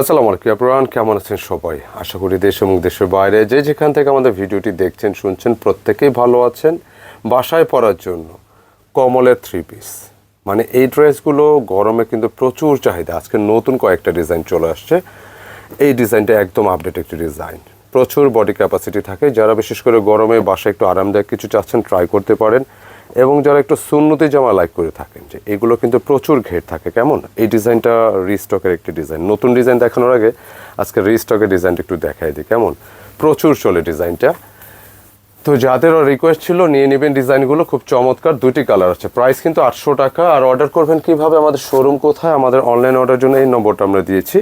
আসসালামু আলাইকুম আপনারা কেমন আছেন সবাই? আশা করি দেশ এবং দেশের বাইরে যে যেখান থেকে আমাদের ভিডিওটি দেখছেন, শুনছেন, প্রত্যেকেই ভালো আছেন। বাসায় পরার জন্য কমলের থ্রি পিস মানে এই ড্রেসগুলো গরমে কিন্তু প্রচুর চাহিদা। আজকে নতুন কয়েকটা ডিজাইন চলে আসছে। এই ডিজাইনটা একদম আপডেট একটি ডিজাইন প্রচুর বডি ক্যাপাসিটি থাকে। যারা বিশেষ করে গরমে বাসায় একটু আরামদায়ক কিছু চাচ্ছেন ট্রাই করতে পারেন। এবং যারা একটু সুন্নতি জামা লাইক করে থাকেন, যে এগুলো কিন্তু প্রচুর ঘের থাকে, কেমন? এই ডিজাইনটা রিস্টকের একটি ডিজাইন। নতুন ডিজাইন দেখানোর আগে আজকে রিস্টকের ডিজাইনটা একটু দেখাই দিই, কেমন? প্রচুর চলে ডিজাইনটা। তো যাদেরও রিকোয়েস্ট ছিল, নিয়ে নেবেন ডিজাইনগুলো, খুব চমৎকার, দুটি কালার আছে। প্রাইস কিন্তু আটশো টাকা, আর অর্ডার করবেন কীভাবে? আমাদের শোরুম কোথায়? আমাদের অনলাইন অর্ডার জন্য এই নম্বরটা আমরা দিয়েছি।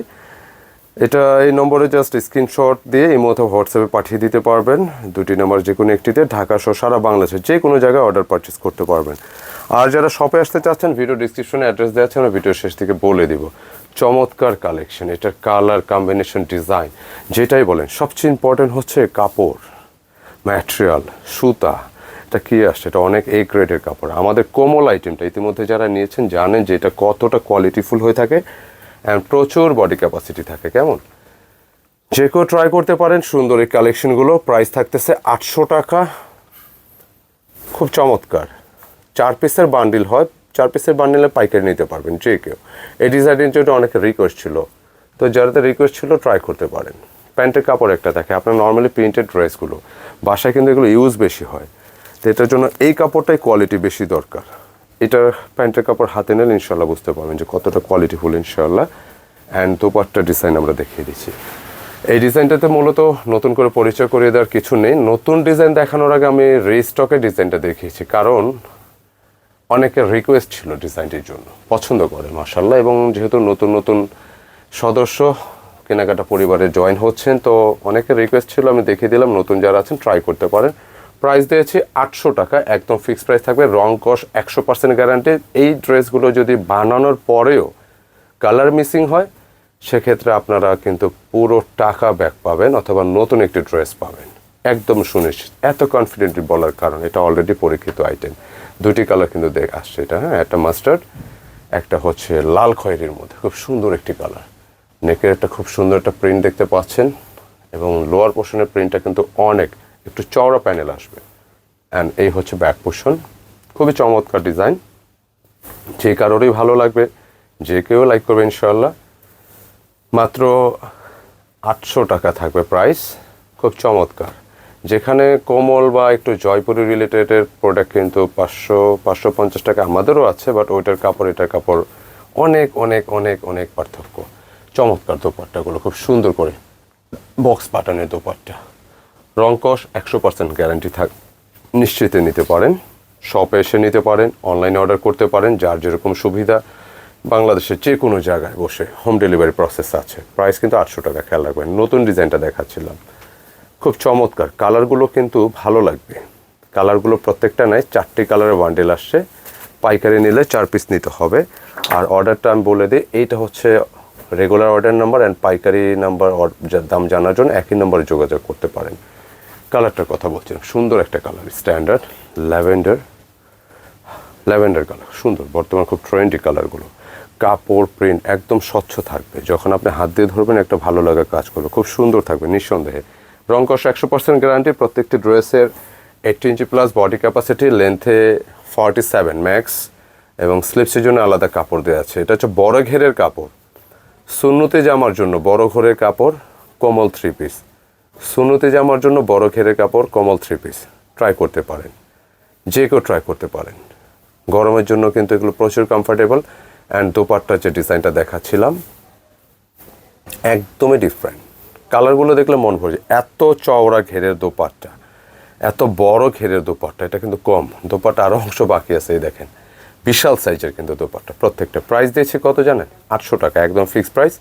এটা এই নম্বরে জাস্ট স্ক্রিনশট দিয়ে এই মতো হোয়াটসঅ্যাপে পাঠিয়ে দিতে পারবেন। দুটি নাম্বার যে কোনো একটিতে ঢাকা সহ সারা বাংলাদেশে যে কোনো জায়গায় অর্ডার পারচেস করতে পারবেন। আর যারা শপে আসতে চাচ্ছেন ভিডিও ডিসক্রিপশনে অ্যাড্রেস দেওয়া আছে, আমরা ভিডিও শেষ থেকে বলে দিব। চমৎকার কালেকশন এটার কালার কম্বিনেশন ডিজাইন যেটাই বলেন। সবচেয়ে ইম্পর্টেন্ট হচ্ছে কাপড় ম্যাটেরিয়াল সুতা। এটা কী আসছে? এটা অনেক এ গ্রেডের কাপড়। আমাদের কোমল আইটেমটা ইতিমধ্যে যারা নিয়েছেন, জানেন যে এটা কতটা কোয়ালিটিফুল হয়ে থাকে। অ্যান্ড প্রচুর বডি ক্যাপাসিটি থাকে, কেমন? যে কেউ ট্রাই করতে পারেন, সুন্দর এই কালেকশনগুলো প্রাইস থাকতেছে আটশো টাকা। খুব চমৎকার। চার পিসের বান্ডিল হয়। চার পিসের বান্ডিলে পাইকারি নিতে পারবেন, যে কেউ। এই ডিজাইনের জন্য অনেক রিকোয়েস্ট ছিল। তো যারাতে রিকোয়েস্ট ছিল ট্রাই করতে পারেন। প্যান্টের কাপড় একটা থাকে আপনার নর্মালি প্রিন্টেড ড্রেসগুলো বাসায় কিন্তু এগুলো ইউজ বেশি হয়। তো এটার জন্য এই কাপড়টাই কোয়ালিটি বেশি দরকার। এটার প্যান্টের কাপড় হাতে নিলে ইনশাল্লাহ বুঝতে পারবেন যে কতটা কোয়ালিটিফুল ইনশাল্লাহ অ্যান্ড দোপাট্টা ডিজাইন আমরা দেখিয়ে দিচ্ছি। এই ডিজাইনটাতে মূলত নতুন করে পরিচয় করিয়ে দেওয়ার কিছু নেই। নতুন ডিজাইন দেখানোর আগে আমি রিস্টকের ডিজাইনটা দেখিয়েছি। কারণ অনেকের রিকোয়েস্ট ছিল ডিজাইনটির জন্য। পছন্দ করে মাসাল্লাহ এবং যেহেতু নতুন নতুন সদস্য, কেনাকাটা পরিবারে জয়েন হচ্ছেন, তো অনেকের রিকোয়েস্ট ছিল, আমি দেখিয়ে দিলাম। নতুন যারা আছেন ট্রাই করতে পারেন। প্রাইস দিয়েছি আটশো টাকা, একদম ফিক্সড প্রাইস থাকবে, রং কস একশো পার্সেন্ট গ্যারান্টি এই ড্রেসগুলো যদি বানানোর পরেও কালার মিসিং হয়, সেক্ষেত্রে আপনারা কিন্তু পুরো টাকা ব্যাক পাবেন অথবা নতুন একটি ড্রেস পাবেন। একদম সুনিশ্চিত। এত কনফিডেন্টলি বলার কারণ, এটা অলরেডি পরীক্ষিত আইটেম দুটি কালার কিন্তু দেখ, আসছে এটা হ্যাঁ একটা মাস্টার্ড একটা হচ্ছে লাল খয়েরির মধ্যে। খুব সুন্দর একটি কালার নেকের একটা খুব সুন্দর একটা প্রিন্ট দেখতে পাচ্ছেন এবং লোয়ার পোর্শনের প্রিন্টটা কিন্তু অনেক একটু চওড়া প্যানেল আসবে। অ্যান্ড এই হচ্ছে ব্যাক পোর্শন খুবই চমৎকার ডিজাইন যে কারোরই ভালো লাগবে, যে কেউ লাইক করবে ইনশাল্লাহ মাত্র আটশো টাকা থাকবে প্রাইস খুব চমৎকার। যেখানে কোমল বা একটু জয়পুরি রিলেটেডের প্রোডাক্ট কিন্তু পাঁচশো পাঁচশো পঞ্চাশ টাকা আমাদেরও আছে বাট ওইটার কাপড়, এটার কাপড় অনেক অনেক অনেক অনেক পার্থক্য। চমৎকার দোপাট্টাগুলো, খুব সুন্দর করে বক্স পাটানের দোপাট্টা। রংকশ একশো পার্সেন্ট গ্যারান্টি থাক, নিশ্চিত নিতে পারেন শপে এসে নিতে পারেন অনলাইনে অর্ডার করতে পারেন, যার যেরকম সুবিধা, বাংলাদেশের যে কোনো জায়গায় বসে হোম ডেলিভারি প্রসেস আছে। প্রাইস কিন্তু আটশো টাকা, খেয়াল রাখবেন, নতুন ডিজাইনটা দেখাচ্ছিলাম। খুব চমৎকার কালারগুলো কিন্তু ভালো লাগবে। কালারগুলো প্রত্যেকটা নেয় চারটি কালারের বান্ডেল আসছে। পাইকারি নিলে চার পিস নিতে হবে। আর অর্ডারটা আমি বলে দিই, এইটা হচ্ছে রেগুলার অর্ডার নাম্বার অ্যান্ড পাইকারি নাম্বার দাম জানার জন্য একই নম্বরে যোগাযোগ করতে পারেন। কালারটার কথা বলছিলাম। সুন্দর একটা colour standard lavender lavender colour সুন্দর। বর্তমান খুব ট্রেন্ডি কালারগুলো। কাপড় প্রিন্ট একদম স্বচ্ছ থাকবে। যখন আপনি হাত দিয়ে ধরবেন, একটা ভালো লাগা কাজ করবে। খুব সুন্দর থাকবে, নিঃসন্দেহে। রং কষ একশো পার্সেন্ট গ্যারান্টি প্রত্যেকটি ড্রেসের eighty inch plus body capacity লেন্থে forty seven max এবং স্লিপসের জন্য আলাদা কাপড় দেওয়া আছে। এটা হচ্ছে বড় ঘেরের কাপড়। সুন্নতে জামার জন্য বড় ঘরের কাপড়, কোমল থ্রি পিস সুন্নতে জামার জন্য বড় ঘেরের কাপড় কোমল থ্রি পিস ট্রাই করতে পারেন। যে কেউ ট্রাই করতে পারেন। গরমের জন্য কিন্তু এগুলো প্রচুর কমফোর্টেবল অ্যান্ড দোপাট্টার যে ডিজাইনটা দেখাচ্ছিলাম, একদমই ডিফারেন্ট কালারগুলো দেখলে মন যায়। এত চওড়া ঘেরের দোপাট্টা, এত বড় ঘেরের দোপাট্টা, এটা কিন্তু কম। দোপাট্টা আরও অংশ বাকি আছে, এই দেখেন। বিশাল সাইজের কিন্তু দোপাট্টা। প্রত্যেকটা প্রাইস দিয়েছি কত জানেন? আটশো টাকা, একদম ফিক্সড প্রাইস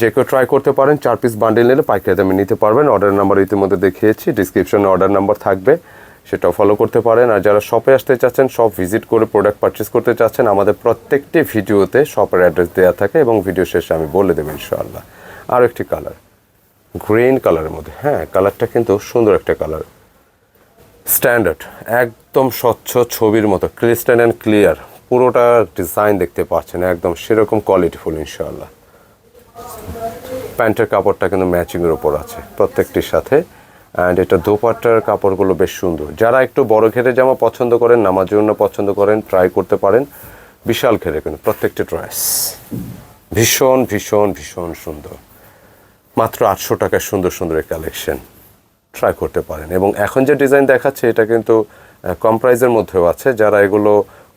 যে কেউ ট্রাই করতে পারেন, চার পিস বান্ডেল নিলে পাইকারি দামে নিতে পারবেন। অর্ডার নাম্বার ইতিমধ্যে দেখিয়েছি ডিসক্রিপশনে অর্ডার নাম্বার থাকবে, সেটাও ফলো করতে পারেন। আর যারা শপে আসতে চাচ্ছেন শপ ভিজিট করে প্রোডাক্ট পারচেস করতে চাচ্ছেন, আমাদের প্রত্যেকটি ভিডিওতে শপের অ্যাড্রেস দেওয়া থাকে এবং ভিডিও শেষে আমি বলে দেবো ইনশাআল্লাহ। আরও একটি কালার গ্রিন কালারের মধ্যে। হ্যাঁ কালারটা কিন্তু সুন্দর একটা কালার স্ট্যান্ডার্ড একদম স্বচ্ছ ছবির মতো ক্রিস্টান অ্যান্ড ক্লিয়ার পুরোটা ডিজাইন দেখতে পাচ্ছেন, একদম সেরকম কোয়ালিটিফুল ইনশাআল্লাহ। প্যান্টের কাপড়টা কিন্তু ম্যাচিংয়ের ওপর আছে, প্রত্যেকটির সাথে। অ্যান্ড এটা দোপাট্টার কাপড়গুলো বেশ সুন্দর। যারা একটু বড় ঘেরে জামা পছন্দ করেন নামার জন্য পছন্দ করেন ট্রাই করতে পারেন। বিশাল ঘেরে কিন্তু প্রত্যেকটি ড্রেস ভীষণ ভীষণ ভীষণ সুন্দর। মাত্র আটশো টাকার সুন্দর সুন্দর কালেকশন ট্রাই করতে পারেন। এবং এখন যে ডিজাইন দেখাচ্ছে, এটা কিন্তু কম প্রাইজের মধ্যেও আছে। যারা এগুলো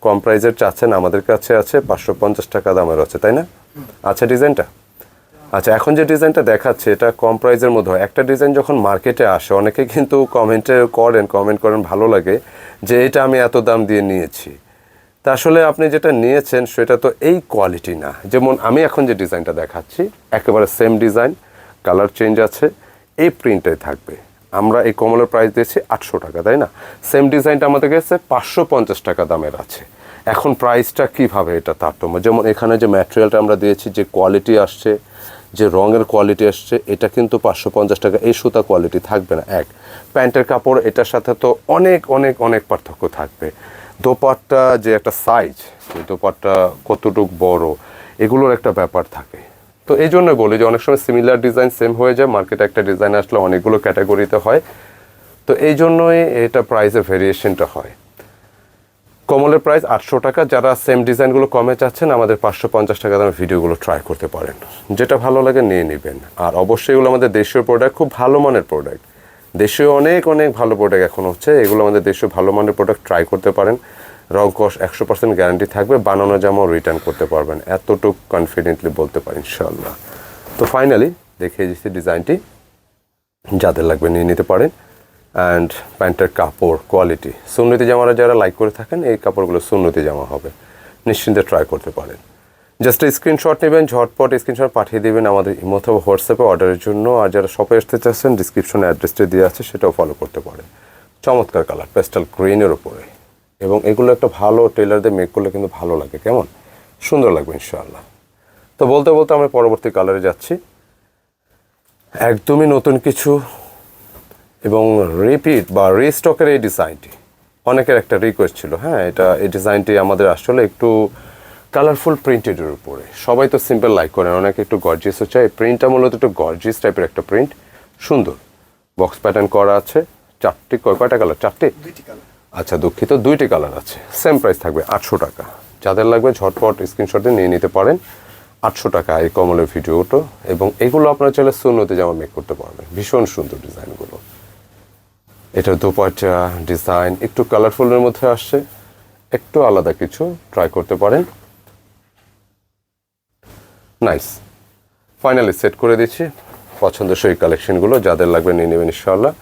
কম প্রাইজের চাচ্ছেন, আমাদের কাছে আছে। পাঁচশো পঞ্চাশ টাকা দামের আছে, তাই না? আচ্ছা ডিজাইনটা আচ্ছা এখন যে ডিজাইনটা দেখাচ্ছে, এটা কম প্রাইজের মধ্যে হয়। একটা ডিজাইন যখন মার্কেটে আসে, অনেকে কিন্তু কমেন্টে করেন কমেন্ট করেন, ভালো লাগে যে এটা আমি এত দাম দিয়ে নিয়েছি। তা আসলে আপনি যেটা নিয়েছেন, সেটা তো এই কোয়ালিটি না। যেমন আমি এখন যে ডিজাইনটা দেখাচ্ছি, একেবারে সেম ডিজাইন কালার চেঞ্জ আছে, এই প্রিন্টটাই থাকবে। আমরা এই কমলের প্রাইস দিয়েছি আটশো টাকা, তাই না? সেম ডিজাইনটা আমাদের কাছে পাঁচশো পঞ্চাশ টাকা দামের আছে। এখন প্রাইসটা কীভাবে এটা তারতম্য? যেমন এখানে যে ম্যাটেরিয়ালটা আমরা দিয়েছি, যে কোয়ালিটি আসছে যে রঙের কোয়ালিটি আসছে এটা কিন্তু পাঁচশো পঞ্চাশ টাকা, এই সুতা কোয়ালিটি থাকবে না। এক, প্যান্টের কাপড়, এটার সাথে তো অনেক অনেক অনেক পার্থক্য থাকবে। দোপাট্টা যে একটা সাইজ দোপাট্টা কতটুক বড়, এগুলোর একটা ব্যাপার থাকে। তো এই জন্য বলি যে অনেক সময় সিমিলার ডিজাইন সেম হয়ে যায় মার্কেটে একটা ডিজাইন আসলে অনেকগুলো ক্যাটাগরিতে হয়। তো এই জন্যই এটা প্রাইসের ভেরিয়েশনটা হয়। কমলের প্রাইস আটশো টাকা। যারা সেম ডিজাইনগুলো কমে চাচ্ছেন, আমাদের পাঁচশো পঞ্চাশ টাকা দামের ভিডিওগুলো ট্রাই করতে পারেন। যেটা ভালো লাগে নিয়ে নেবেন। আর অবশ্যই এগুলো আমাদের দেশীয় প্রোডাক্ট খুব ভালো মানের প্রোডাক্ট দেশীয় অনেক অনেক ভালো প্রোডাক্ট এখন হচ্ছে। এগুলো আমাদের দেশীয় ভালো মানের প্রোডাক্ট ট্রাই করতে পারেন। রং কস একশো পার্সেন্ট গ্যারান্টি থাকবে। বানানো জামাও রিটার্ন করতে পারবেন। এতটুকু কনফিডেন্টলি বলতে পারেন ইনশাল্লাহ তো ফাইনালি দেখিয়ে দিচ্ছি ডিজাইনটি যাদের লাগবে নিয়ে নিতে পারেন। অ্যান্ড প্যান্টের কাপড় কোয়ালিটি সুন্নতি জামারা যারা লাইক করে থাকেন, এই কাপড়গুলো সুন্নতি জামা হবে। নিশ্চিন্তে ট্রাই করতে পারেন। জাস্ট স্ক্রিনশট নেবেন, ঝটপট স্ক্রিনশট পাঠিয়ে দেবেন আমাদের ইমো অথবা হোয়াটসঅ্যাপে অর্ডারের জন্য। আর যারা শপে আসতে চাচ্ছেন ডিসক্রিপশনে অ্যাড্রেসটা দেওয়া আছে, সেটাও ফলো করতে পারেন। চমৎকার কালার পেস্টাল গ্রিনের ওপরে এবং এগুলো একটা ভালো টেলারদের মেক করলে কিন্তু ভালো লাগে, কেমন? সুন্দর লাগবে, ইনশাআল্লাহ। তো বলতে বলতে আমরা পরবর্তী কালারে যাচ্ছি। একদমই নতুন কিছু এবং রিপিট বা রিস্টকের এই ডিজাইনটি অনেকের একটা রিকোয়েস্ট ছিল হ্যাঁ এটা এই ডিজাইনটি আমাদের আসলে একটু কালারফুল প্রিন্টেডের উপরে। সবাই তো সিম্পল লাইক করেন অনেকে একটু গর্জিয়াসও চাই প্রিন্টটা মূলত একটু গর্জিয়াস টাইপের একটা প্রিন্ট সুন্দর। বক্স প্যাটার্ন করা আছে চারটি কয় কয়টা কালার চারটি? আচ্ছা দুঃখিত দুইটি কালার আছে। সেম প্রাইস থাকবে আটশো টাকা। যাদের লাগবে ঝটপট স্ক্রিনশট দিয়ে নিয়ে নিতে পারেন। আটশো টাকা এই কমলের ভিডিওটো এবং এগুলো আপনারা চাইলে সুন্নতে জামা মেক করতে পারবেন। ভীষণ সুন্দর ডিজাইনগুলো এটা দোপাট্টা ডিজাইন একটু কালারফুলের মধ্যে আসছে। একটু আলাদা কিছু ট্রাই করতে পারেন। নাইস ফাইনালি সেট করে দিচ্ছি। পছন্দসই কালেকশনগুলো যাদের লাগবে নিয়ে নেবেন ইনশাল্লাহ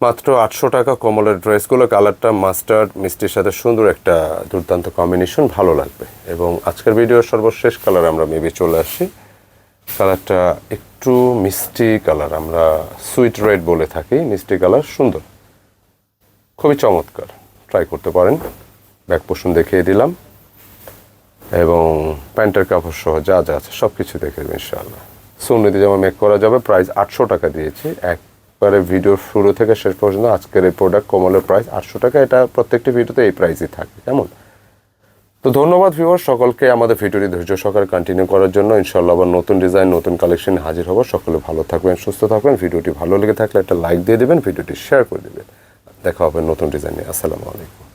মাত্র আটশো টাকা কমলের ড্রেসগুলো কালারটা মাস্টার্ড মিষ্টির সাথে সুন্দর একটা দুর্দান্ত কম্বিনেশন ভালো লাগবে। এবং আজকের ভিডিওর সর্বশেষ কালার আমরা মেবি চলে আসছি। কালারটা একটু মিষ্টি কালার আমরা সুইট রেড বলে থাকি মিষ্টি কালার সুন্দর। খুবই চমৎকার। ট্রাই করতে পারেন। ব্যাক পোষণ দেখিয়ে দিলাম। এবং প্যান্টের কাপড় সহ যা যা আছে সব কিছু দেখে দেবেন ইনশাআল্লাহ সুন্নতি যেমন মেক করা যাবে প্রাইস আটশো টাকা দিয়েছি। একবারে ভিডিওর শুরু থেকে শেষ পর্যন্ত আজকের এই প্রোডাক্ট কমলের প্রাইস আটশো টাকা। এটা প্রত্যেকটি ভিডিওতে এই প্রাইসই থাকে। কেমন? তো ধন্যবাদ ভিউয়ার সকলকে আমাদের ভিডিওটি ধৈর্য সহকারে কন্টিনিউ করার জন্য। ইনশাল্লাহ আবার নতুন ডিজাইন নতুন কালেকশন হাজির হব। সকলে ভালো থাকবেন, সুস্থ থাকবেন। ভিডিওটি ভালো লেগে থাকলে একটা লাইক দিয়ে দেবেন, ভিডিওটি শেয়ার করে দেবেন। দেখা হবে নতুন ডিজাইনে আসসালামু আলাইকুম।